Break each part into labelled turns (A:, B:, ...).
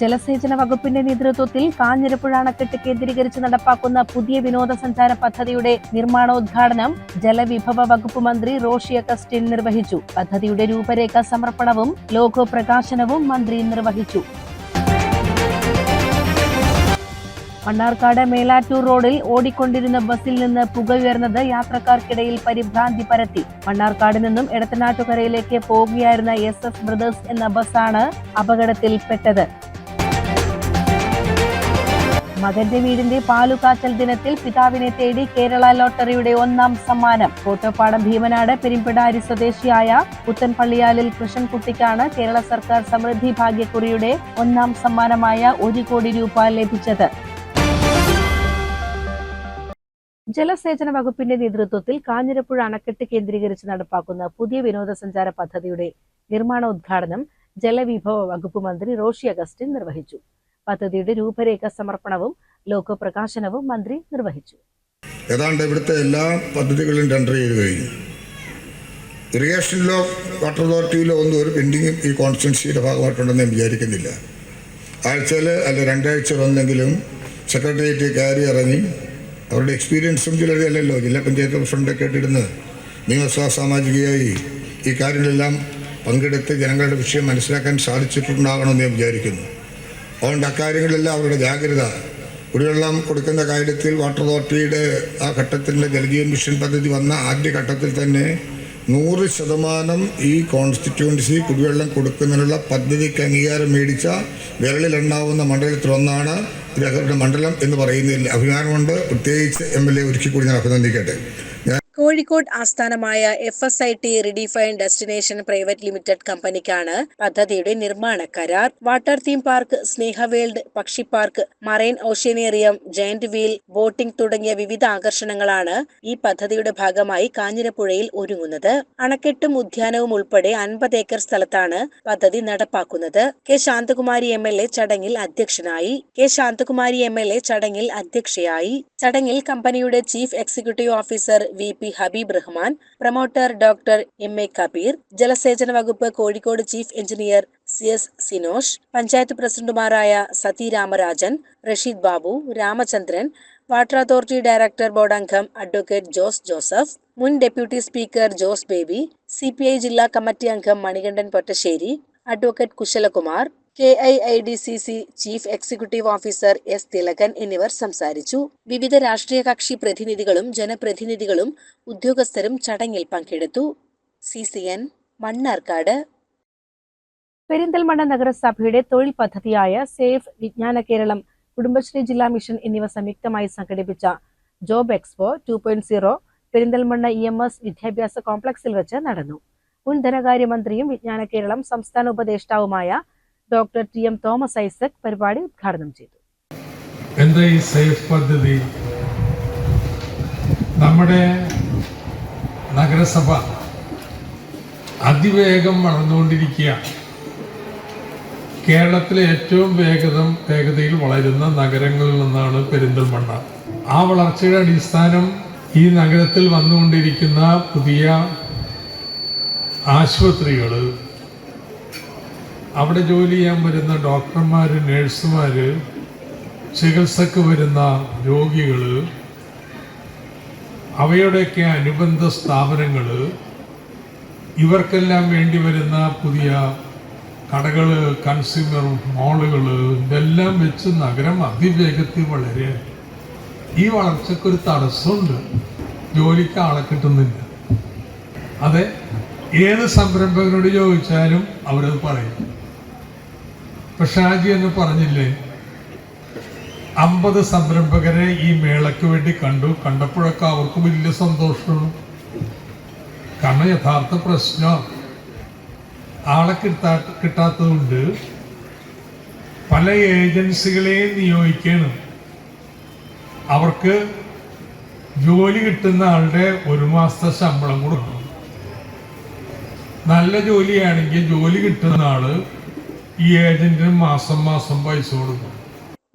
A: ജലസേചന വകുപ്പിന്റെ നേതൃത്വത്തിൽ കാഞ്ഞിരപ്പുഴ അണക്കെട്ട് കേന്ദ്രീകരിച്ച് നടപ്പാക്കുന്ന പുതിയ വിനോദസഞ്ചാര പദ്ധതിയുടെ നിർമ്മാണോദ്ഘാടനം ജലവിഭവ വകുപ്പ് മന്ത്രി റോഷി അഗസ്റ്റിൻ നിർവഹിച്ചു. പദ്ധതിയുടെ രൂപരേഖ സമർപ്പണവും ലോഗോ പ്രകാശനവും മന്ത്രി നിർവഹിച്ചു. മണ്ണാർക്കാട് മേലാറ്റൂർ റോഡിൽ ഓടിക്കൊണ്ടിരുന്ന ബസ്സിൽ നിന്ന് പുകയുയർന്നത് യാത്രക്കാർക്കിടയിൽ പരിഭ്രാന്തി പരത്തി. മണ്ണാർക്കാട് നിന്നും എടത്തനാട്ടുകരയിലേക്ക് പോകുകയായിരുന്ന എസ് എസ് ബ്രദേഴ്സ് എന്ന ബസ്സാണ് അപകടത്തിൽപ്പെട്ടത്. മകന്റെ വീടിന്റെ പാലുകാച്ചൽ ദിനത്തിൽ പിതാവിനെ തേടി കേരള ലോട്ടറിയുടെ ഒന്നാം സമ്മാനം. കോട്ടപ്പാടം ഭീമനാട് പെരിമ്പിടാരി സ്വദേശിയായ പുത്തൻപള്ളിയാലിൽ കൃഷ്ണൻകുട്ടിക്കാണ് കേരള സർക്കാർ സമൃദ്ധി ഭാഗ്യക്കുറിയുടെ ഒന്നാം സമ്മാനമായ ഒരു കോടി രൂപ ലഭിച്ചത്. ജലസേചന വകുപ്പിന്റെ നേതൃത്വത്തിൽ കാഞ്ഞിരപ്പുഴ അണക്കെട്ട് കേന്ദ്രീകരിച്ച് നടപ്പാക്കുന്ന പുതിയ വിനോദസഞ്ചാര പദ്ധതിയുടെ നിർമ്മാണോദ്ഘാടനം ജലവിഭവ വകുപ്പ് മന്ത്രി റോഷി അഗസ്റ്റിൻ നിർവഹിച്ചു. പദ്ധതിയുടെ രൂപരേഖ സമർപ്പണവും ലോഗോ പ്രകാശനവും മന്ത്രി നിർവഹിച്ചു.
B: ഏതാണ്ട് ഇവിടുത്തെ എല്ലാ പദ്ധതികളും ടെൻഡർ ചെയ്ത് കഴിഞ്ഞു. ഇറിഗേഷനിലോ വാട്ടർ അതോറിറ്റിയിലോ ഒന്നും ഒരു പെൻഡിങ്ങും ഈ കോൺസ്റ്റിറ്റ്യൻസിയുടെ ഭാഗമായിട്ടുണ്ടെന്ന് ഞാൻ വിചാരിക്കുന്നില്ല. ആഴ്ചയിൽ അല്ല രണ്ടാഴ്ച വന്നെങ്കിലും സെക്രട്ടേറിയറ്റ് കയറി ഇറങ്ങി അവരുടെ എക്സ്പീരിയൻസും ചിലരല്ലല്ലോ ജില്ലാ പഞ്ചായത്ത് പ്രസിഡന്റൊക്കെ ആയിട്ടിരുന്ന് നിയമസഭാ സാമാജികയായി ഈ കാര്യങ്ങളെല്ലാം പങ്കെടുത്ത് ജനങ്ങളുടെ വിഷയം മനസ്സിലാക്കാൻ സാധിച്ചിട്ടുണ്ടാകണമെന്ന് ഞാൻ വിചാരിക്കുന്നു. അതുകൊണ്ട് അക്കാര്യങ്ങളിലെല്ലാം അവരുടെ ജാഗ്രത. കുടിവെള്ളം കൊടുക്കുന്ന കാര്യത്തിൽ വാട്ടർ അതോറിറ്റിയുടെ ആ ഘട്ടത്തിന്റെ ജലജീവൻ മിഷൻ പദ്ധതി വന്ന ആദ്യ ഘട്ടത്തിൽ തന്നെ നൂറ് ശതമാനം ഈ കോൺസ്റ്റിറ്റ്യുവൻസി കുടിവെള്ളം കൊടുക്കുന്നതിനുള്ള പദ്ധതിക്ക് അംഗീകാരം മേടിച്ച വിരളിലെണ്ണാവുന്ന മണ്ഡലത്തിലൊന്നാണ് ഇദ്ദേഹത്തിന്റെ മണ്ഡലം എന്ന് പറയുന്നതിൽ അഭിമാനമുണ്ട്. പ്രത്യേകിച്ച് എം എൽ എ ഒരിക്കൽ കൂടി ഞാൻ അഭിനന്ദിക്കട്ടെ.
C: കോഴിക്കോട് ആസ്ഥാനമായ F S I T redefine destination private limited കമ്പനിക്കാണ് പദ്ധതിയുടെ നിർമ്മാണ കരാർ. വാട്ടർ തീം പാർക്ക് സ്നേഹവേൾഡ് പക്ഷി park marine oceanarium giant wheel boating തുടങ്ങിയ വിവിധ ആകർഷണങ്ങളാണ് ഈ പദ്ധതിയുടെ ഭാഗമായി കാഞ്ഞിരപ്പുഴയിൽ ഒരുങ്ങുന്നത്. അണക്കെട്ടും ഉദ്യാനവും ഉൾപ്പെടെ അൻപത് ഏക്കർ സ്ഥലത്താണ് പദ്ധതി നടപ്പാക്കുന്നത്. K Shanthakumari M L A ചടങ്ങിൽ അധ്യക്ഷനായി. K Shanthakumari M L A ചടങ്ങിൽ അധ്യക്ഷയായി. ചടങ്ങിൽ കമ്പനിയുടെ chief executive officer V P Habeeb Rahman promoter doctor M A Kabeer ജലസേചന വകുപ്പ് Kozhikode chief engineer C S Sinosh panchayat പ്രസിഡന്റുമാരായ Sathi Ramarajan Rasheed Babu Ramachandran water authority director board അംഗം advocate Jose Joseph മുൻ deputy speaker Jose Baby C ജില്ലാ committee അംഗം Manikandan Pottassery advocate Kushalakumar K I I D C C chief executive officer S Thilakan എന്നിവർ സംസാരിച്ചു. വിവിധ രാഷ്ട്രീയ കക്ഷി പ്രതിനിധികളും ജനപ്രതിനിധികളും ഉദ്യോഗസ്ഥരും ചടങ്ങിൽ പങ്കെടുത്തു. C C N Mannarkkad.
A: Perinthalmanna നഗരസഭയുടെ തൊഴിൽ പദ്ധതിയായ സേഫ് വിജ്ഞാന കേരളം കുടുംബശ്രീ ജില്ലാ മിഷൻ എന്നിവ സംയുക്തമായി സംഘടിപ്പിച്ച job expo two point zero Perinthalmanna E M S വിദ്യാഭ്യാസ കോംപ്ലക്സിൽ വെച്ച് നടന്നു. മുൻ ധനകാര്യമന്ത്രിയും വിജ്ഞാന കേരളം സംസ്ഥാന ഉപദേഷ്ടാവുമായ doctor T M Thomas Isaac പരിപാടി ഉദ്ഘാടനം ചെയ്തു.
D: എന്താ ഈ സേഫ് പദ്ധതി നമ്മുടെ നഗരസഭ അതിവേഗം വളർന്നുകൊണ്ടിരിക്കുകയാണ്. കേരളത്തിലെ ഏറ്റവും വേഗത വേഗതയിൽ വളരുന്ന നഗരങ്ങളിൽ നിന്നാണ് പെരിന്തൽമണ്ണ. ആ വളർച്ചയുടെ അടിസ്ഥാനം ഈ നഗരത്തിൽ വന്നുകൊണ്ടിരിക്കുന്ന പുതിയ ആശുപത്രികൾ അവിടെ ജോലി ചെയ്യാൻ വരുന്ന ഡോക്ടർമാർ നേഴ്സുമാർ ചികിത്സക്ക് വരുന്ന രോഗികൾ അവയുടെയൊക്കെ അനുബന്ധ സ്ഥാപനങ്ങൾ ഇവർക്കെല്ലാം വേണ്ടി വരുന്ന പുതിയ കടകൾ കൺസ്യൂമർ മോളുകൾ ഇതെല്ലാം വെച്ച് നഗരം അതിവേഗത്തിൽ വളരെ ഈ വളർച്ചയ്ക്കൊരു തടസ്സമുണ്ട്. ജോലിക്ക് ആളെ കിട്ടുന്നില്ല. അതെ ഏത് സംരംഭകനോട് ചോദിച്ചാലും അവരത് പറയും. ഇപ്പൊ ഷാജി എന്ന് പറഞ്ഞില്ലേ? അമ്പത് സംരംഭകരെ ഈ മേളയ്ക്ക് വേണ്ടി കണ്ടു. കണ്ടപ്പോഴൊക്കെ അവർക്ക് വലിയ സന്തോഷമാണ് കാരണം യഥാർത്ഥ പ്രശ്നം ആളെ കിട്ടാ കിട്ടാത്തതുകൊണ്ട് പല ഏജൻസികളെയും നിയോഗിക്കണം. അവർക്ക് ജോലി കിട്ടുന്ന ആളുടെ ഒരു മാസത്തെ ശമ്പളം കൊടുക്കണം. നല്ല ജോലിയാണെങ്കിൽ ജോലി കിട്ടുന്ന ആൾ ഈ ഏജന്റിന് മാസം മാസം പൈസ കൊടുക്കും.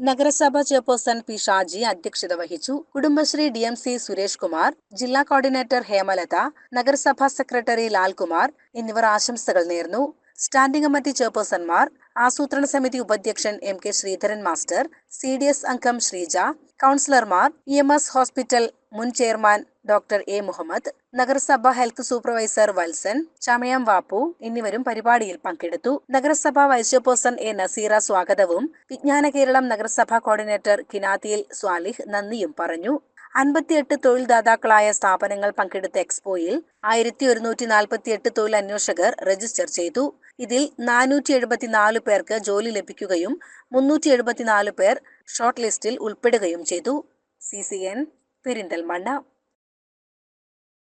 C: നഗരസഭ ചെയർപേഴ്സൺ പി ഷാജി അധ്യക്ഷത വഹിച്ചു. Kudumbashree D M C Suresh Kumar ജില്ലാ കോർഡിനേറ്റർ ഹേമലത നഗരസഭാ സെക്രട്ടറി ലാൽകുമാർ എന്നിവർ ആശംസകൾ നേർന്നു. സ്റ്റാൻഡിംഗ് കമ്മിറ്റി ചെയർപേഴ്സൺമാർ ആസൂത്രണ സമിതി ഉപാധ്യക്ഷൻ M K Sreedharan master C D S അംഗം ശ്രീജ കൗൺസിലർമാർ ഇ എം എസ് ഹോസ്പിറ്റൽ മുൻ ചെയർമാൻ ഡോക്ടർ എ മുഹമ്മദ് നഗരസഭ ഹെൽത്ത് സൂപ്പർവൈസർ വത്സൻ ചമയം വാപ്പു എന്നിവരും പരിപാടിയിൽ പങ്കെടുത്തു. നഗരസഭ വൈസ് ചെയർപേഴ്സൺ എ നസീറ സ്വാഗതവും വിജ്ഞാന കേരളം നഗരസഭാ കോർഡിനേറ്റർ കിനാത്തിയിൽ സ്വാലിഹ് നന്ദിയും പറഞ്ഞു. അൻപത്തിയെട്ട് തൊഴിൽദാതാക്കളായ സ്ഥാപനങ്ങൾ പങ്കെടുത്ത എക്സ്പോയിൽ ആയിരത്തി ഒരുന്നൂറ്റി നാൽപ്പത്തിയെട്ട് തൊഴിൽ അന്വേഷകർ രജിസ്റ്റർ ചെയ്തു. ഇതിൽ നാനൂറ്റി എഴുപത്തിനാല് പേർക്ക് ജോലി ലഭിക്കുകയും മുന്നൂറ്റി എഴുപത്തിനാല് പേർ ഷോർട്ട് ലിസ്റ്റിൽ ഉൾപ്പെടുകയും ചെയ്തു. C C N Perinthalmanna.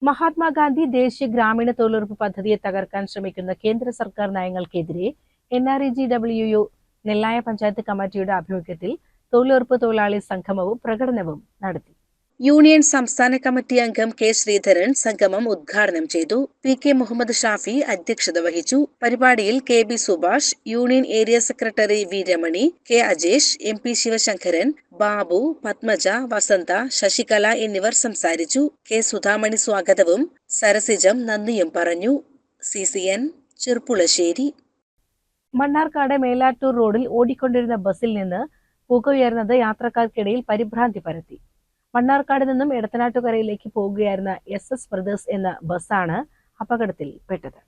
A: Mahatma Gandhi ദേശീയ ഗ്രാമീണ തൊഴിലുറപ്പ് പദ്ധതിയെ തകർക്കാൻ ശ്രമിക്കുന്ന കേന്ദ്ര സർക്കാർ നയങ്ങൾക്കെതിരെ N R E G W U Nellaya panchayat കമ്മിറ്റിയുടെ ആഭിമുഖ്യത്തിൽ തൊഴിലുറപ്പ് തൊഴിലാളി സംഗമവും പ്രകടനവും നടത്തി.
C: യൂണിയൻ സംസ്ഥാന കമ്മിറ്റി അംഗം കെ ശ്രീധരൻ സംഗമം ഉദ്ഘാടനം ചെയ്തു. പി കെ മുഹമ്മദ് ഷാഫി അധ്യക്ഷത വഹിച്ചു. പരിപാടിയിൽ K B Subhash union area secretary V Ramani K Ajesh M P Sivasankaran Babu Padmaja Vasantha Sasikala എന്നിവർ സംസാരിച്ചു. കെ സുധാമണി സ്വാഗതവും. സരസിജം നന്ദിയും പറഞ്ഞു. C C N Cherpulassery
A: Mannarkkad Melattur റോഡിൽ ഓടിക്കൊണ്ടിരുന്ന ബസ്സിൽ നിന്ന് പുക ഉയർന്നത് യാത്രക്കാർക്കിടയിൽ പരിഭ്രാന്തി പരത്തി. മണ്ണാർക്കാട് നിന്നും എടത്തനാട്ടുകരയിലേക്ക് പോകുകയായിരുന്ന എസ് എസ് ബ്രദേഴ്സ് എന്ന ബസ്സാണ് അപകടത്തിൽ പെട്ടത്.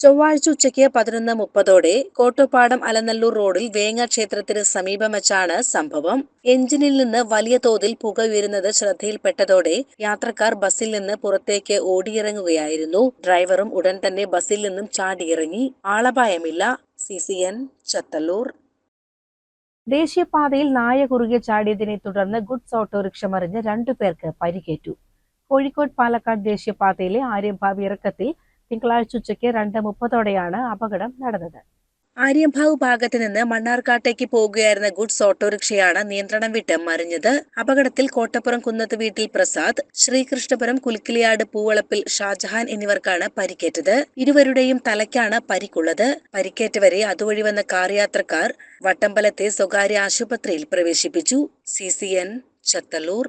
C: ചൊവ്വാഴ്ച ഉച്ചയ്ക്ക് പതിനൊന്ന് മുപ്പതോടെ കോട്ടുപാടം അലനല്ലൂർ റോഡിൽ വേങ്ങ ക്ഷേത്രത്തിന് സമീപം വെച്ചാണ് സംഭവം. എഞ്ചിനിൽ നിന്ന് വലിയ തോതിൽ പുക ഉയരുന്നത് ശ്രദ്ധയിൽപ്പെട്ടതോടെ യാത്രക്കാർ ബസ്സിൽ നിന്ന് പുറത്തേക്ക് ഓടിയിറങ്ങുകയായിരുന്നു. ഡ്രൈവറും ഉടൻ തന്നെ ബസ്സിൽ നിന്നും ചാടിയിറങ്ങി. ആളപായമില്ല. C C N Chathallur.
A: ദേശീയപാതയിൽ നായ കുറുകെ ചാടിയതിനെ തുടർന്ന് ഗുഡ്സ് ഓട്ടോറിക്ഷ മറിഞ്ഞ് രണ്ടുപേർക്ക് പരിക്കേറ്റു. കോഴിക്കോട് പാലക്കാട് ദേശീയപാതയിലെ ആര്യംഭാവി ഇറക്കത്തിൽ തിങ്കളാഴ്ച ഉച്ചയ്ക്ക് രണ്ട് മുപ്പതോടെയാണ് അപകടം നടന്നത്.
C: ആര്യഭാവ് ഭാഗത്ത് നിന്ന് മണ്ണാർക്കാട്ടേക്ക് പോകുകയായിരുന്ന ഗുഡ്സ് ഓട്ടോറിക്ഷയാണ് നിയന്ത്രണം വിട്ട് മറിഞ്ഞത്. അപകടത്തിൽ കോട്ടപ്പുറം കുന്നത്ത് വീട്ടിൽ പ്രസാദ് ശ്രീകൃഷ്ണപുരം കുൽക്കിളിയാട് പൂവളപ്പിൽ ഷാജഹാൻ എന്നിവർക്കാണ് പരിക്കേറ്റത്. ഇരുവരുടെയും തലയ്ക്കാണ് പരിക്കുള്ളത്. പരിക്കേറ്റവരെ അതുവഴി വന്ന കാർ യാത്രക്കാർ വട്ടമ്പലത്തെ സ്വകാര്യ ആശുപത്രിയിൽ പ്രവേശിപ്പിച്ചു. C C N Chathallur.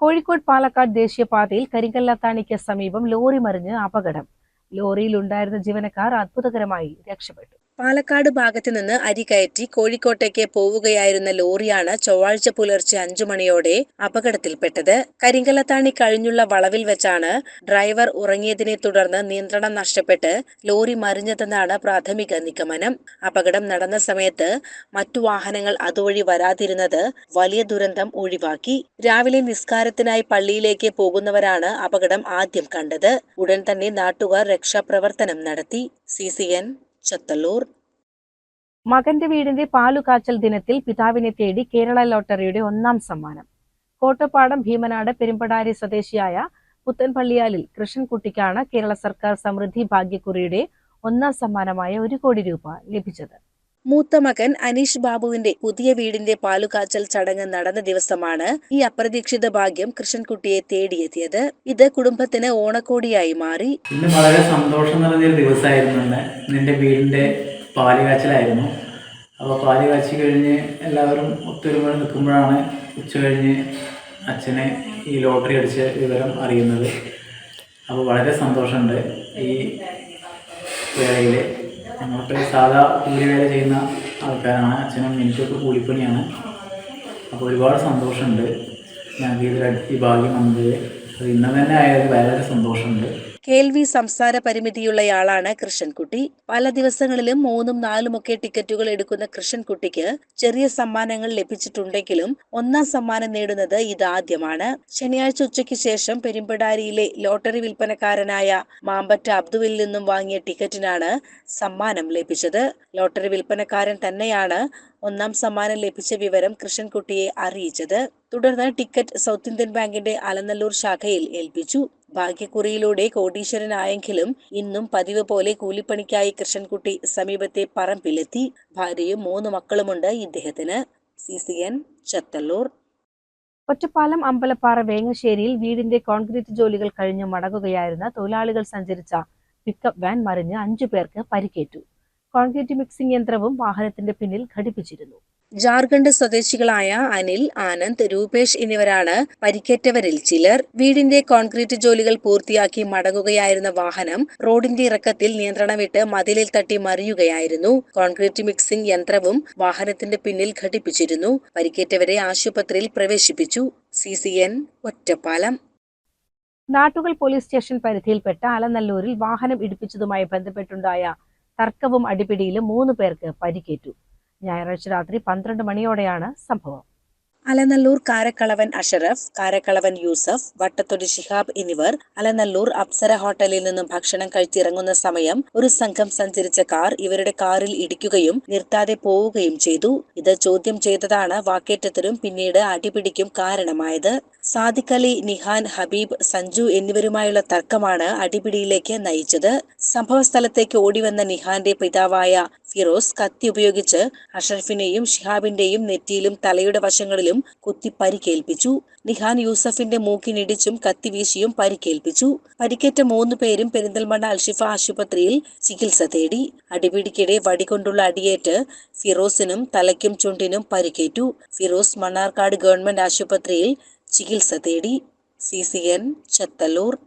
A: Kozhikode Palakkad ദേശീയപാതയിൽ കരിങ്കല്ലാത്താണിക്ക് സമീപം ലോറി മറിഞ്ഞ് അപകടം. ലോറിയിൽ ഉണ്ടായിരുന്ന ജീവനക്കാർ അത്ഭുതകരമായി രക്ഷപ്പെട്ടു.
C: പാലക്കാട് ഭാഗത്ത് നിന്ന് അരി കയറ്റി കോഴിക്കോട്ടേക്ക് പോവുകയായിരുന്ന ലോറിയാണ് ചൊവ്വാഴ്ച പുലർച്ചെ അഞ്ചു മണിയോടെ അപകടത്തിൽപ്പെട്ടത്. കരിങ്കലത്താണി കഴിഞ്ഞുള്ള വളവിൽ വെച്ചാണ് ഡ്രൈവർ ഉറങ്ങിയതിനെ തുടർന്ന് നിയന്ത്രണം നഷ്ടപ്പെട്ട് ലോറി മറിഞ്ഞതെന്നാണ് പ്രാഥമിക നിഗമനം. അപകടം നടന്ന സമയത്ത് മറ്റു വാഹനങ്ങൾ അതുവഴി വരാതിരുന്നത് വലിയ ദുരന്തം ഒഴിവാക്കി. രാവിലെ നിസ്കാരത്തിനായി പള്ളിയിലേക്ക് പോകുന്നവരാണ് അപകടം ആദ്യം കണ്ടത്. ഉടൻ തന്നെ നാട്ടുകാർ രക്ഷാപ്രവർത്തനം നടത്തി. സി ചത്തല്ലൂർ.
A: മകന്റെ വീടിന്റെ പാലുകാച്ചൽ ദിനത്തിൽ പിതാവിനെ തേടി കേരള ലോട്ടറിയുടെ ഒന്നാം സമ്മാനം. കോട്ടപ്പാടം ഭീമനാട് പെരുമ്പടാരി സ്വദേശിയായ പുത്തൻപള്ളിയാലിൽ കൃഷ്ണൻകുട്ടിക്കാണ് കേരള സർക്കാർ സമൃദ്ധി ഭാഗ്യക്കുറിയുടെ ഒന്നാം സമ്മാനമായ ഒരു കോടി രൂപ ലഭിച്ചത്.
C: മൂത്ത മകൻ അനീഷ് ബാബുവിന്റെ പുതിയ വീടിന്റെ പാലുകാച്ചൽ ചടങ്ങ് നടന്ന ദിവസമാണ് ഈ അപ്രതീക്ഷിത ഭാഗ്യം കൃഷ്ണൻകുട്ടിയെ തേടിയെത്തിയത്. ഇത് കുടുംബത്തിന് ഓണക്കോടിയായി മാറി.
E: വളരെ സന്തോഷം നിറഞ്ഞ ദിവസമായിരുന്നു നിന്റെ വീടിന്റെ പാൽ കാച്ചലായിരുന്നു അപ്പോൾ പാൽ കാച്ചി കഴിഞ്ഞ് എല്ലാവരും ഒത്തൊരുമ നിൽക്കുമ്പോഴാണ് ഉച്ച കഴിഞ്ഞ് അച്ഛനെ ഈ ലോട്ടറി അടിച്ച വിവരം അറിയുന്നത്. അപ്പോൾ വളരെ സന്തോഷമുണ്ട് ഈ വേളയിൽ ഞങ്ങൾക്ക് സാധാ കൂലിവേല ചെയ്യുന്ന ആൾക്കാരാണ്. അച്ഛനും എനിക്കൊക്കെ കൂലിപ്പണിയാണ്. അപ്പോൾ ഒരുപാട് സന്തോഷമുണ്ട്. ഞങ്ങൾക്ക് ഇതിൽ ഈ ഭാഗ്യം വന്നത്. അത് ഇന്ന് തന്നെ ആയത് വളരെ സന്തോഷമുണ്ട്.
C: കേൾവി സംസാര പരിമിതിയുള്ളയാളാണ് കൃഷ്ണൻകുട്ടി. പല ദിവസങ്ങളിലും മൂന്നും നാലുമൊക്കെ ടിക്കറ്റുകൾ എടുക്കുന്ന കൃഷ്ണൻകുട്ടിക്ക് ചെറിയ സമ്മാനങ്ങൾ ലഭിച്ചിട്ടുണ്ടെങ്കിലും ഒന്നാം സമ്മാനം നേടുന്നത് ഇതാദ്യമാണ്. ശനിയാഴ്ച ഉച്ചയ്ക്ക് ശേഷം പെരുമ്പടാരിയിലെ ലോട്ടറി വിൽപ്പനക്കാരനായ മാമ്പറ്റ അബ്ദുവിൽ നിന്നും വാങ്ങിയ ടിക്കറ്റിനാണ് സമ്മാനം ലഭിച്ചത്. ലോട്ടറി വിൽപ്പനക്കാരൻ തന്നെയാണ് ഒന്നാം സമ്മാനം ലഭിച്ച വിവരം കൃഷ്ണൻകുട്ടിയെ അറിയിച്ചത്. തുടർന്ന് ടിക്കറ്റ് സൗത്ത് ഇന്ത്യൻ ബാങ്കിന്റെ അലനല്ലൂർ ശാഖയിൽ ഏൽപ്പിച്ചു. ഭാഗ്യക്കുറിയിലൂടെ കോടീശ്വരനായെങ്കിലും ഇന്നും പതിവ് പോലെ കൂലിപ്പണിക്കായി കൃഷ്ണൻകുട്ടി സമീപത്തെ പറമ്പിലെത്തി. ഭാര്യയും മൂന്ന് മക്കളുമുണ്ട് ഇദ്ദേഹത്തിന്. C C N Chathallur.
A: Ottapalam Ambalappara വേങ്ങശ്ശേരിയിൽ വീടിന്റെ കോൺക്രീറ്റ് ജോലികൾ കഴിഞ്ഞ് മടങ്ങുകയായിരുന്ന തൊഴിലാളികൾ സഞ്ചരിച്ച പിക്കപ്പ് വാൻ മറിഞ്ഞ് അഞ്ചു പേർക്ക് പരിക്കേറ്റു. കോൺക്രീറ്റ് മിക്സിംഗ് യന്ത്രവും വാഹനത്തിന്റെ പിന്നിൽ ഘടിപ്പിച്ചിരുന്നു.
C: ജാർഖണ്ഡ് സ്വദേശികളായ അനിൽ ആനന്ദ് രൂപേഷ് എന്നിവരാണ് പരിക്കേറ്റവരിൽ ചിലർ. വീടിന്റെ കോൺക്രീറ്റ് ജോലികൾ പൂർത്തിയാക്കി മടങ്ങുകയായിരുന്ന വാഹനം റോഡിന്റെ ഇറക്കത്തിൽ നിയന്ത്രണം വിട്ട് മതിലിൽ തട്ടി മറിയുകയായിരുന്നു. കോൺക്രീറ്റ് മിക്സിംഗ് യന്ത്രവും വാഹനത്തിന്റെ പിന്നിൽ ഘടിപ്പിച്ചിരുന്നു. പരിക്കേറ്റവരെ ആശുപത്രിയിൽ പ്രവേശിപ്പിച്ചു. C C N Ottapalam.
A: നാട്ടുകൾ police station പരിധിയിൽപ്പെട്ട അലനല്ലൂരിൽ വാഹനം ഇടിപ്പിച്ചതുമായി ബന്ധപ്പെട്ടുണ്ടായ തർക്കവും അടിപിടിയിലും മൂന്ന് പേർക്ക് പരിക്കേറ്റു. ഞായറാഴ്ച രാത്രി പന്ത്രണ്ട് മണിയോടെയാണ് സംഭവം.
C: അലനല്ലൂർ കാരക്കളവൻ അഷറഫ് കാരക്കളവൻ യൂസഫ് വട്ടത്തൊടി ഷിഹാബ് എന്നിവർ അലനല്ലൂർ അപ്സര ഹോട്ടലിൽ നിന്നും ഭക്ഷണം കഴിച്ചിറങ്ങുന്ന സമയം ഒരു സംഘം സഞ്ചരിച്ച കാർ ഇവരുടെ കാറിൽ ഇടിക്കുകയും നിർത്താതെ പോവുകയും ചെയ്തു. ഇത് ചോദ്യം ചെയ്തതാണ് വാക്കേറ്റത്തിനും പിന്നീട് അടിപിടിക്കും കാരണമായത്. സാദിഖ് അലി നിഹാൻ ഹബീബ് സഞ്ജു എന്നിവരുമായുള്ള തർക്കമാണ് അടിപിടിയിലേക്ക് നയിച്ചത്. സംഭവ സ്ഥലത്തേക്ക് ഓടിവന്ന നിഹാന്റെ പിതാവായ ഫിറോസ് കത്തി ഉപയോഗിച്ച് അഷറഫിനെയും ഷിഹാബിന്റെയും നെറ്റിയിലും തലയുടെ വശങ്ങളിലും കുത്തി പരിക്കേൽപ്പിച്ചു. നിഹാൻ യൂസഫിന്റെ മൂക്കിനിടിച്ചും കത്തി വീശിയും പരിക്കേൽപ്പിച്ചു. പരിക്കേറ്റ മൂന്ന് പേരും പെരിന്തൽമണ്ണ അൽഷിഫ ആശുപത്രിയിൽ ചികിത്സ തേടി. അടിപിടിക്കിടെ വടികൊണ്ടുള്ള അടിയേറ്റ് ഫിറോസിനും തലയ്ക്കും ചുണ്ടിനും പരിക്കേറ്റു. ഫിറോസ് മണ്ണാർക്കാട് ഗവൺമെന്റ് ആശുപത്രിയിൽ ചികിത്സ തേടി. C C N Chathallur.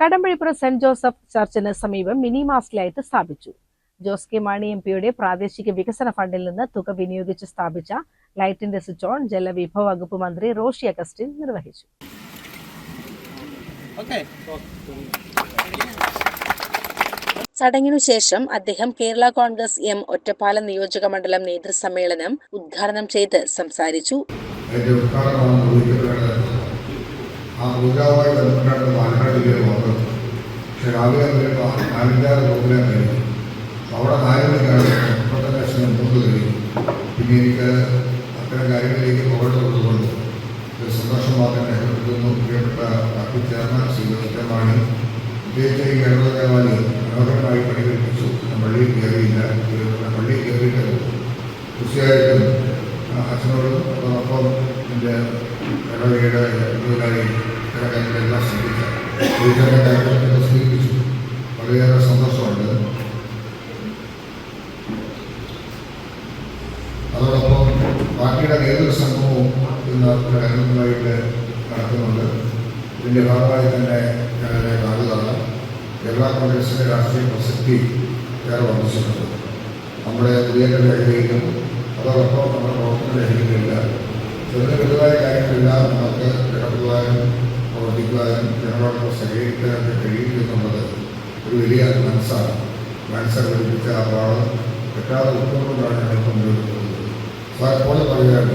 A: Kadambazhipuram saint Joseph ചർച്ചിന് സമീപം മിനി മാസ്ക് ലൈറ്റ് സ്ഥാപിച്ചു. ജോസ് കെ മാണി എം പിയുടെ പ്രാദേശിക വികസന ഫണ്ടിൽ നിന്ന് തുക വിനിയോഗിച്ച് സ്ഥാപിച്ച ലൈറ്റിന്റെ സ്വിച്ച് ഓൺ ജലവിഭവ വകുപ്പ് മന്ത്രി റോഷി അഗസ്റ്റിൻ നിർവഹിച്ചു.
C: ചടങ്ങിനു ശേഷം അദ്ദേഹം കേരള കോൺഗ്രസ് എം ഒറ്റപ്പാലം നിയോജക മണ്ഡലം നേതൃസമ്മേളനം ഉദ്ഘാടനം ചെയ്ത് സംസാരിച്ചു.
B: ആ അവിടെ നാല് മണിക്കാണ് മുപ്പത്തഞ്ച് ലക്ഷം മൂന്ന് കഴിഞ്ഞു പിന്നെ എനിക്ക് അത്തരം കാര്യങ്ങളിലേക്ക് പോകേണ്ടതുകൊണ്ട് സന്തോഷം മാത്രം രേഖപ്പെടുത്തുന്നു. പ്രിയപ്പെട്ട പാർട്ടി ചെയർമാൻ ശ്രീ ഉത്തരമാണി വിജയിച്ച ഈ ഗണപതി ദേവാലയം മനോഹരമായി പണികഴിപ്പിച്ചു. പള്ളിയിൽ കയറിയില്ല. പള്ളിയിൽ കയറിയിട്ടത് തീർച്ചയായിട്ടും അച്ഛനോടും അതോടൊപ്പം എന്റെ ഇടവകയുടെ ഇതിലായി കിടക്കാൻ എല്ലാം ശ്രദ്ധിച്ചു സ്വീകരിച്ചു. വളരെയേറെ സന്തോഷമുണ്ട്. ഇന്ന് പല കാര്യങ്ങളുമായിട്ട് നടക്കുന്നുണ്ട്. ഇതിന്റെ ഭാഗമായി തന്നെ ഞാൻ അതിനെ കാണുകയാണ് കേരള കോൺഗ്രസിന്റെ രാഷ്ട്രീയ പ്രസക്തി ഏറെ വർദ്ധിച്ചിട്ടുണ്ട്. നമ്മുടെ പുതിയ ലഹരിയിലും അതോടൊപ്പം നമ്മുടെ പ്രവർത്തന മേഖലയിലില്ല ചെറിയ വലുതായ കാര്യങ്ങളെല്ലാം നമുക്ക് ഇടപെടുവാനും പ്രവർത്തിക്കുവാനും ജനങ്ങളോടൊപ്പം സഹകരിക്കാനൊക്കെ കഴിയും എന്നുള്ളത് ഒരു വലിയ മനസ്സാണ്. മനസ്സ് പഠിപ്പിച്ച ആ പാഠം തെറ്റാതെ ഉൾക്കൊണ്ടുകൊണ്ടാണ് ഞങ്ങൾ മുന്നോട്ട് പോകുന്നത് പോലെ പറയുകയാണ്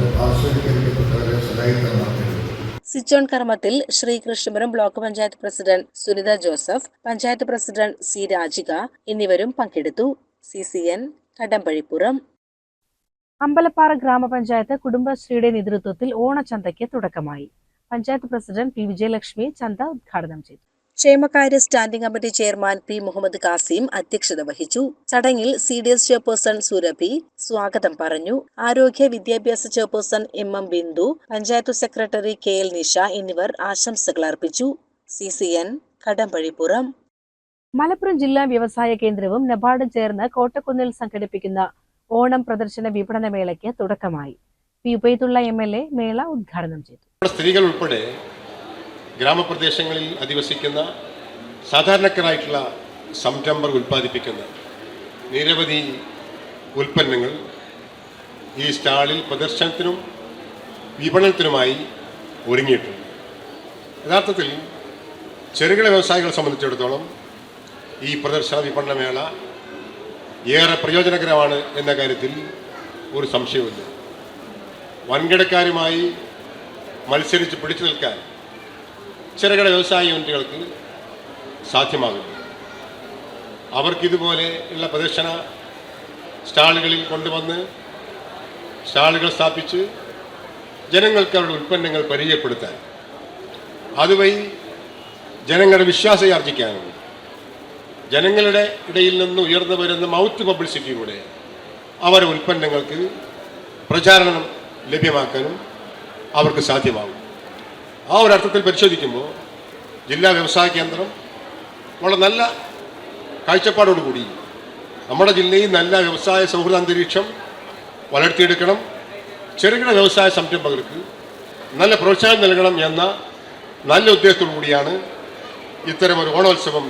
C: സിച്ചോൺ കർമ്മത്തിൽ Sreekrishnapuram block panchayat president Sunitha Joseph panchayat president C Rajika എന്നിവരും പങ്കെടുത്തു. C C N Kadambazhipuram.
A: Ambalappara ഗ്രാമപഞ്ചായത്ത് കുടുംബശ്രീയുടെ നേതൃത്വത്തിൽ ഓണച്ചന്തയ്ക്ക് തുടക്കമായി. പഞ്ചായത്ത് പ്രസിഡന്റ് പി വിജയലക്ഷ്മി ചന്ത ഉദ്ഘാടനം ചെയ്തു.
C: ക്ഷേമകാര്യ standing committee chairman P Muhammad Kasim അധ്യക്ഷത വഹിച്ചു. ചടങ്ങിൽ C D S chairperson Surabhi സ്വാഗതം പറഞ്ഞു. ആരോഗ്യ വിദ്യാഭ്യാസ chairperson M M Bindu panchayat secretary K L Nisha എന്നിവർ ആശംസകൾ അർപ്പിച്ചു. C C N Kadambazhipuram.
A: Malappuram ജില്ലാ വ്യവസായ കേന്ദ്രവും നബാർഡും ചേർന്ന് കോട്ടക്കുന്നിൽ സംഘടിപ്പിക്കുന്ന ഓണം പ്രദർശന വിപണന മേളയ്ക്ക് തുടക്കമായി. P Ubaidulla M L A മേള ഉദ്ഘാടനം ചെയ്തു.
F: സ്ത്രീകൾ ഉൾപ്പെടെ ഗ്രാമപ്രദേശങ്ങളിൽ അധിവസിക്കുന്ന സാധാരണക്കാരായിട്ടുള്ള സംരംഭർ ഉൽപ്പാദിപ്പിക്കുന്ന നിരവധി ഉൽപ്പന്നങ്ങൾ ഈ സ്റ്റാളിൽ പ്രദർശനത്തിനും വിപണനത്തിനുമായി ഒരുങ്ങിയിട്ടുണ്ട്. യഥാർത്ഥത്തിൽ ചെറുകിട വ്യവസായികളെ സംബന്ധിച്ചിടത്തോളം ഈ പ്രദർശന വിപണനമേള ഏറെ പ്രയോജനകരമാണ് എന്ന കാര്യത്തിൽ ഒരു സംശയവുമില്ല. വൻകിടക്കാരുമായി മത്സരിച്ച് പിടിച്ചു നിൽക്കാൻ ചെറുകിട വ്യവസായ യൂണിറ്റുകൾക്ക് സാധ്യമാകുന്നു. അവർക്കിതുപോലെ ഉള്ള പ്രദർശന സ്റ്റാളുകളിൽ കൊണ്ടുവന്ന് സ്റ്റാളുകൾ സ്ഥാപിച്ച് ജനങ്ങൾക്ക് അവരുടെ ഉൽപ്പന്നങ്ങൾ പരിചയപ്പെടുത്താൻ. അതുവഴി ജനങ്ങളുടെ വിശ്വാസയാർജിക്കാനും ജനങ്ങളുടെ ഇടയിൽ നിന്ന് ഉയർന്നു വരുന്ന മൗത്ത് പബ്ലിസിറ്റിയിലൂടെ അവരുടെ ഉൽപ്പന്നങ്ങൾക്ക് പ്രചാരണം ലഭ്യമാക്കാനും അവർക്ക് സാധ്യമാകും. ആ ഒരു അർത്ഥത്തിൽ പരിശോധിക്കുമ്പോൾ ജില്ലാ വ്യവസായ കേന്ദ്രം വളരെ നല്ല കാഴ്ചപ്പാടോടുകൂടി നമ്മുടെ ജില്ലയിൽ നല്ല വ്യവസായ സൗഹൃദ അന്തരീക്ഷം വളർത്തിയെടുക്കണം. ചെറുകിട വ്യവസായ സംരംഭകർക്ക് നല്ല പ്രോത്സാഹനം നൽകണം എന്ന നല്ല ഉദ്ദേശത്തോടു കൂടിയാണ് ഇത്തരം ഒരു ഓണോത്സവം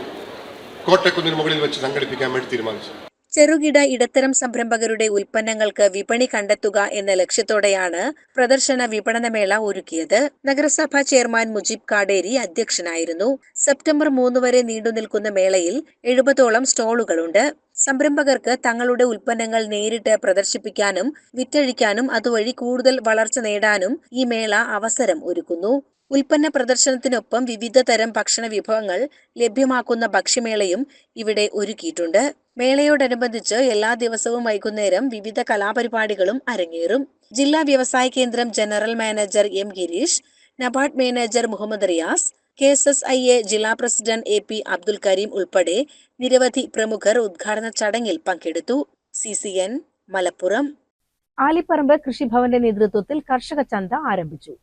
F: കോട്ടക്കുന്നിന് മുകളിൽ വെച്ച് സംഘടിപ്പിക്കാൻ വേണ്ടി തീരുമാനിച്ചത്.
C: ചെറുകിട ഇടത്തരം സംരംഭകരുടെ ഉൽപ്പന്നങ്ങൾക്ക് വിപണി കണ്ടെത്തുക എന്ന ലക്ഷ്യത്തോടെയാണ് പ്രദർശന വിപണനമേള ഒരുക്കിയത്. നഗരസഭാ ചെയർമാൻ മുജീബ് കാടേരി അധ്യക്ഷനായിരുന്നു. സെപ്റ്റംബർ മൂന്ന് വരെ നീണ്ടുനിൽക്കുന്ന മേളയിൽ എഴുപതോളം സ്റ്റോളുകളുണ്ട്. സംരംഭകർക്ക് തങ്ങളുടെ ഉൽപ്പന്നങ്ങൾ നേരിട്ട് പ്രദർശിപ്പിക്കാനും വിറ്റഴിക്കാനും അതുവഴി കൂടുതൽ വളർച്ച നേടാനും ഈ മേള അവസരം ഒരുക്കുന്നു. ഉൽപ്പന്ന പ്രദർശനത്തിനൊപ്പം വിവിധ തരം ഭക്ഷണ വിഭവങ്ങൾ ലഭ്യമാക്കുന്ന ഭക്ഷ്യമേളയും ഇവിടെ ഒരുക്കിയിട്ടുണ്ട്. മേളയോടനുബന്ധിച്ച് എല്ലാ ദിവസവും വൈകുന്നേരം വിവിധ കലാപരിപാടികളും അരങ്ങേറും. ജില്ലാ വ്യവസായ കേന്ദ്രം general manager M Gireesh NABARD manager Muhammad Riyas K S S I A ജില്ലാ president A P Abdul Kareem ഉൾപ്പെടെ നിരവധി പ്രമുഖർ ഉദ്ഘാടന ചടങ്ങിൽ പങ്കെടുത്തു. C C N Malappuram.
A: Alipparamba കൃഷിഭവന്റെ നേതൃത്വത്തിൽ കർഷക ചന്ത ആരംഭിച്ചു.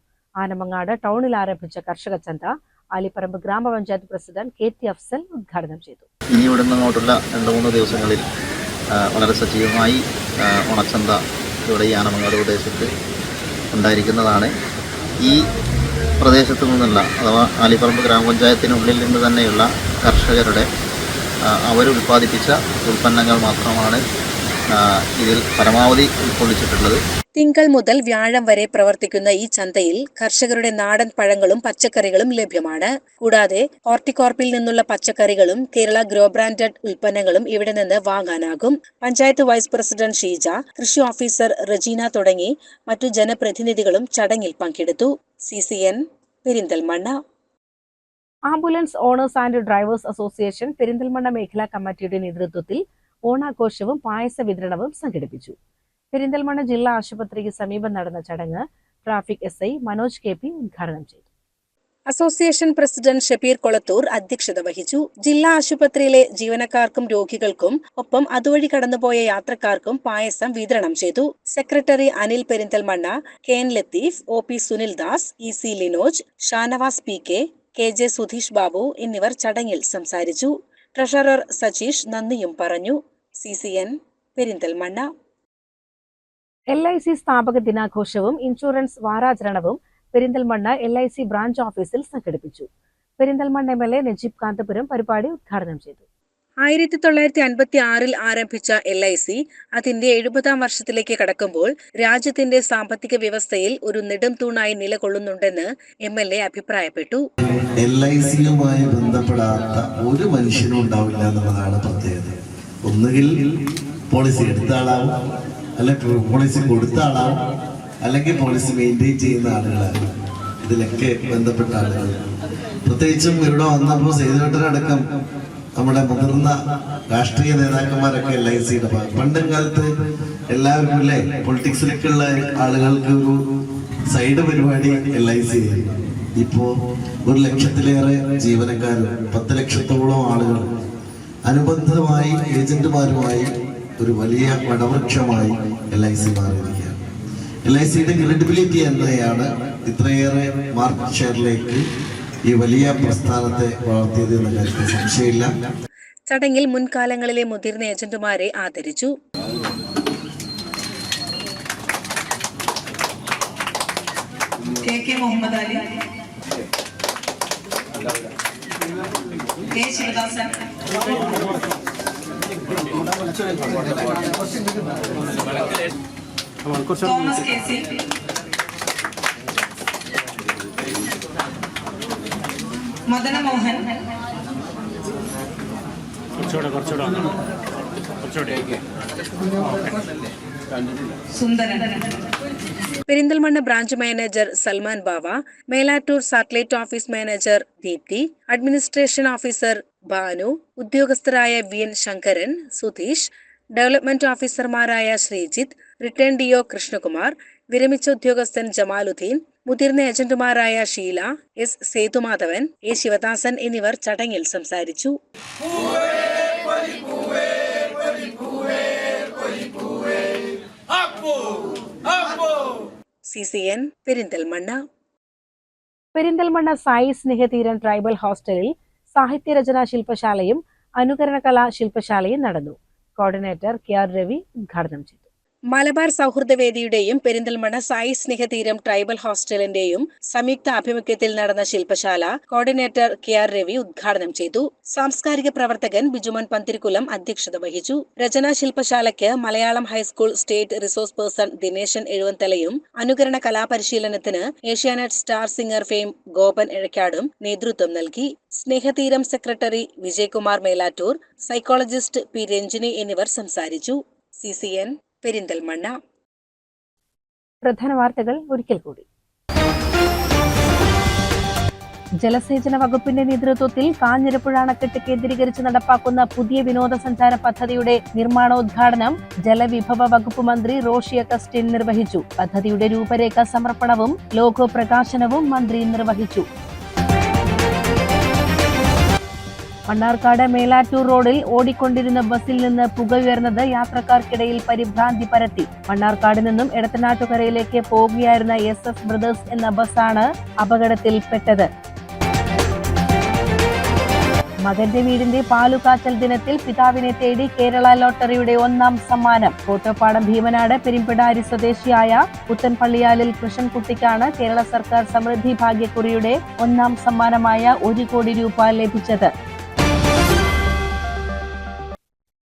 A: ആനമങ്ങാട് ടൗണിൽ ആരംഭിച്ച കർഷക ചന്ത ആലിപ്പറമ്പ് ഗ്രാമപഞ്ചായത്ത് പ്രസിഡന്റ് കെ ടി അഫ്സൽ ഉദ്ഘാടനം ചെയ്തു.
G: ഇനി ഇവിടെ നിന്നോട്ടുള്ള രണ്ട് മൂന്ന് ദിവസങ്ങളിൽ വളരെ സജീവമായി ഉണച്ചന്ത ഇവിടെ ഈ ആനമങ്ങാട് പ്രദേശത്ത് ഉണ്ടായിരിക്കുന്നതാണ്. ഈ പ്രദേശത്തു നിന്നുള്ള അഥവാ ആലിപ്പറമ്പ് ഗ്രാമപഞ്ചായത്തിനുള്ളിൽ നിന്ന് തന്നെയുള്ള കർഷകരുടെ അവരുൽപ്പാദിപ്പിച്ച ഉൽപ്പന്നങ്ങൾ മാത്രമാണ് ഇതിൽ പരമാവധി ഉൾക്കൊള്ളിച്ചിട്ടുള്ളത്
C: തിങ്കൾ മുതൽ വ്യാഴം വരെ പ്രവർത്തിക്കുന്ന ഈ ചന്തയിൽ കർഷകരുടെ നാടൻ പഴങ്ങളും പച്ചക്കറികളും ലഭ്യമാണ്. കൂടാതെ ഹോർട്ടികോർപ്പിൽ നിന്നുള്ള പച്ചക്കറികളും കേരള ഗ്രോ ബ്രാൻഡഡ് ഉൽപ്പന്നങ്ങളും ഇവിടെ നിന്ന് വാങ്ങാനാകും. പഞ്ചായത്ത് വൈസ് പ്രസിഡന്റ് ഷീജ കൃഷി ഓഫീസർ റജീന തുടങ്ങി മറ്റു ജനപ്രതിനിധികളും ചടങ്ങിൽ പങ്കെടുത്തു. C C N Perinthalmanna.
A: Ambulance owners and drivers association Perinthalmanna മേഖലാ കമ്മിറ്റിയുടെ നേതൃത്വത്തിൽ ഓണാഘോഷവും പായസ വിതരണവും സംഘടിപ്പിച്ചു. പെരിന്തൽമണ്ണ ജില്ലാ ആശുപത്രിക്ക് സമീപം നടന്ന ചടങ്ങ് traffic S I Manoj K P ഉദ്ഘാടനം ചെയ്തു.
C: അസോസിയേഷൻ പ്രസിഡന്റ് ഷബീർ കൊളത്തൂർ അധ്യക്ഷത വഹിച്ചു. ജില്ലാ ആശുപത്രിയിലെ ജീവനക്കാർക്കും രോഗികൾക്കും ഒപ്പം അതുവഴി കടന്നുപോയ യാത്രക്കാർക്കും പായസം വിതരണം ചെയ്തു. Secretary Anil Perinthalmanna K Latheef O P Sunil Das E C Linoj Shanavas P K K J Sudheesh Babu എന്നിവർ ചടങ്ങിൽ സംസാരിച്ചു. ട്രഷറർ സജീഷ് നന്ദിയും പറഞ്ഞു. C C N Perinthalmanna.
A: L I C സ്ഥാപക ദിനാഘോഷവും insurance വാരാചരണവും Perinthalmanna L I C branch ഓഫീസിൽ സംഘടിപ്പിച്ചു. Perinthalmanna M L A Najeeb Kanthapuram പരിപാടി ഉദ്ഘാടനം ചെയ്തു.
C: ആയിരത്തി തൊള്ളായിരത്തി അൻപത്തി ആറിൽ ആരംഭിച്ച എൽ ഐ സി അതിന്റെ എഴുപതാം വർഷത്തിലേക്ക് കടക്കുമ്പോൾ രാജ്യത്തിന്റെ സാമ്പത്തിക വ്യവസ്ഥയിൽ ഒരു നെടും തൂണായി നിലകൊള്ളുന്നുണ്ടെന്ന് എം എൽ എ അഭിപ്രായപ്പെട്ടു.
H: എൽ ഐ സിയുമായി ബന്ധപ്പെടാത്ത ഒരു മനുഷ്യനും ഉണ്ടാവില്ല എന്നുള്ളതാണ് പ്രത്യേകത. ഒന്നുകിൽ പോളിസി എടുത്ത ആളാവും അല്ലെങ്കിൽ പോളിസി കൊടുത്ത ആളാവും അല്ലെങ്കിൽ പോളിസി മെയിന്റെയിൻ ചെയ്യുന്ന ആളുകളാണ്. ഇതിലൊക്കെ ബന്ധപ്പെട്ട ആളുകൾ. പ്രത്യേകിച്ചും ഇവിടെ വന്നപ്പോൾ സേതുവേട്ടനടക്കം നമ്മുടെ മുതിർന്ന രാഷ്ട്രീയ നേതാക്കന്മാരൊക്കെ എൽ ഐ സിയുടെ പണ്ടും കാലത്ത് എല്ലാവരും അല്ലേ പൊളിറ്റിക്സിലേക്കുള്ള ആളുകൾക്ക് ഒരു സൈഡ് പരിപാടി എൽ ഐ സി ആയിരുന്നു. ഇപ്പോ ഒരു ലക്ഷത്തിലേറെ ജീവനക്കാരും പത്ത് ലക്ഷത്തോളം ആളുകൾ അനുബന്ധമായി ഏജന്റുമാരുമായി ഒരു വലിയ വടവൃക്ഷമായി എൽ ഐ സി മാറിയിരിക്കുകയാണ്. എൽ ഐ സിയുടെ ക്രെഡിബിലിറ്റി എന്നതാണ് ഇത്രയേറെ മാർക്കറ്റ് ഷെയറിലേക്ക് ഈ വലിയ പ്രസ്ഥാനത്തെ വളർത്തിയത് എന്ന കാര്യത്തിൽ സംശയമില്ല.
C: ചടങ്ങിൽ മുൻകാലങ്ങളിലെ മുതിർന്ന ഏജന്റുമാരെ ആദരിച്ചു.
I: K K Muhammad Ali. K Sivadasan. Thomas K C Madanamohan Sundaran.
C: Perinthalmanna branch manager Salman Bava Melattur satellite office manager Deepthi administration officer Bhanu ഉദ്യോഗസ്ഥരായ V N Sankaran Sudheesh development ഓഫീസർമാരായ Sreejith return D O Krishnakumar വിരമിച്ച ഉദ്യോഗസ്ഥൻ ജമാലുദ്ദീൻ മുതിർന്ന ഏജന്റുമാരായ Sheela S Sethumadhavan A Sivadasan എന്നിവർ ചടങ്ങിൽ സംസാരിച്ചു. Perinthalmanna.
A: Perinthalmanna Sai Snehatheeram tribal ഹോസ്റ്റലിൽ സാഹിത്യരചനാ ശില്പശാലയും അനുകരണ കലാ ശില്പശാലയും നടന്നു. കോർഡിനേറ്റർ കെ ആർ രവി ഉദ്ഘാടനം ചെയ്തു.
C: മലബാർ സൗഹൃദവേദിയുടെയും പെരിന്തൽമണ്ണ സായി സ്നേഹതീരം ട്രൈബൽ ഹോസ്റ്റലിന്റെയും സംയുക്ത ആഭിമുഖ്യത്തിൽ നടന്ന ശില്പശാല കോർഡിനേറ്റർ കെ ആർ രവി ഉദ്ഘാടനം ചെയ്തു. സാംസ്കാരിക പ്രവർത്തകൻ ബിജുമൻ പന്തിരിക്കുലം അധ്യക്ഷത വഹിച്ചു. രചനാ ശില്പശാലയ്ക്ക് Malayalam high school state resource person Dineshan എഴുവന്തലയും അനുകരണ കലാപരിശീലനത്തിന് Asianet star singer fame Gopan എഴക്കാടും നേതൃത്വം നൽകി. Snehatheeram secretary Vijayakumar Melattur psychologist P Ranjini എന്നിവർ സംസാരിച്ചു. C C N Perinthalmanna.
A: പ്രധാന വാർത്തകൾ ഒരിക്കൽ കൂടി. ജലസേചന വകുപ്പിന്റെ നേതൃത്വത്തിൽ കാഞ്ഞിരപ്പുഴ അണക്കെട്ട് കേന്ദ്രീകരിച്ച് നടപ്പാക്കുന്ന പുതിയ വിനോദസഞ്ചാര പദ്ധതിയുടെ നിർമ്മാണോദ്ഘാടനം ജലവിഭവ വകുപ്പ് മന്ത്രി റോഷി അഗസ്റ്റിൻ നിർവഹിച്ചു. പദ്ധതിയുടെ രൂപരേഖ സമർപ്പണവും ലോഗോ പ്രകാശനവും മന്ത്രി നിർവഹിച്ചു. മണ്ണാർക്കാട് മേലാറ്റൂർ റോഡിൽ ഓടിക്കൊണ്ടിരുന്ന ബസ്സിൽ നിന്ന് പുക പുകയുയർന്നത് യാത്രക്കാർക്കിടയിൽ പരിഭ്രാന്തി പരത്തി. മണ്ണാർക്കാട് നിന്നും എടത്തനാട്ടുകരയിലേക്ക് പോവുകയായിരുന്ന എസ് എസ് ബ്രദേഴ്സ് എന്ന ബസ്സാണ് അപകടത്തിൽപ്പെട്ടത് മകന്റെ വീടിന്റെ പാലുകാച്ചൽ ദിനത്തിൽ പിതാവിനെ തേടി കേരള ലോട്ടറിയുടെ ഒന്നാം സമ്മാനം. കോട്ടപ്പാടം ഭീമനാട് പെരുമ്പിടാരി സ്വദേശിയായ പുത്തൻപള്ളിയാലിൽ കൃഷ്ണൻകുട്ടിക്കാണ് കേരള സർക്കാർ സമൃദ്ധി ഭാഗ്യക്കുറിയുടെ ഒന്നാം സമ്മാനമായ ഒരു കോടി രൂപ ലഭിച്ചത്.